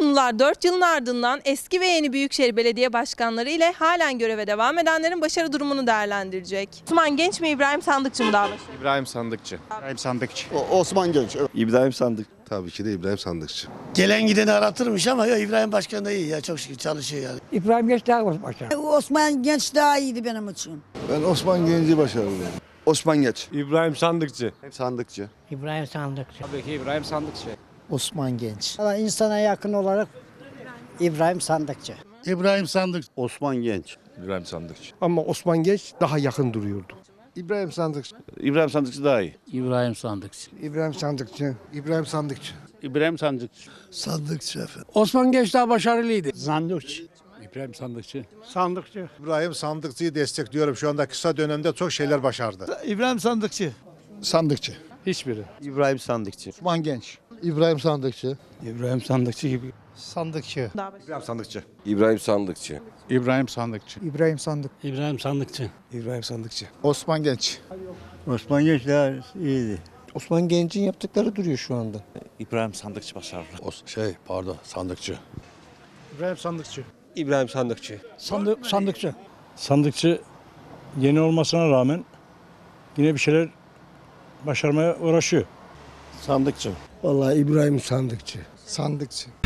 yıllar 4 yılın ardından eski ve yeni Büyükşehir Belediye Başkanları ile halen göreve devam edenlerin başarı durumunu değerlendirecek. Osman Genç mi İbrahim Sandıkçı mı daha başarılı? İbrahim Sandıkçı. İbrahim Sandıkçı. Osman Genç. Evet. İbrahim Sandık. Tabii ki de İbrahim Sandıkçı. Gelen gideni aratırmış ama ya İbrahim Başkan da iyi ya çok şükür çalışıyor yani. İbrahim Geç daha başa. Osman Genç daha iyiydi benim için. Ben Osman Genci başarılı. Osman Genç. İbrahim Sandıkçı. Sandıkçı. İbrahim Sandıkçı. Tabii ki İbrahim Sandıkçı. Osman Genç. Valla insana yakın olarak İbrahim Sandıkçı. İbrahim Sandıkçı. Osman Genç. İbrahim Sandıkçı. Ama Osman Genç daha yakın duruyordu. İbrahim Sandıkçı. İbrahim Sandıkçı daha iyi. İbrahim Sandıkçı. İbrahim Sandıkçı. İbrahim Sandıkçı. İbrahim Sandıkçı. Sandıkçı efendim. Osman Genç daha başarılıydı. Sandıkçı. İbrahim Sandıkçı. Sandıkçı. İbrahim Sandıkçı'yı destekliyorum. Şu anda kısa dönemde çok şeyler başardı. İbrahim Sandıkçı. Sandıkçı. Hiçbiri. İbrahim Sandıkçı. Osman Genç. İbrahim Sandıkçı. İbrahim Sandıkçı gibi. Sandıkçı. İbrahim Sandıkçı. İbrahim Sandıkçı. İbrahim Sandıkçı. İbrahim Sandık. İbrahim Sandıkçı. İbrahim Sandıkçı. Osman Genç. Osman Genç daha iyiydi. Osman Genç'in yaptıkları duruyor şu anda. İbrahim Sandıkçı başarılı. şey pardon Sandıkçı. İbrahim Sandıkçı. İbrahim Sandıkçı. Sandık, sandıkçı. Sandıkçı yeni olmasına rağmen yine bir şeyler başarmaya uğraşıyor. Sandıkçı. Vallahi İbrahim Sandıkçı. Sandıkçı.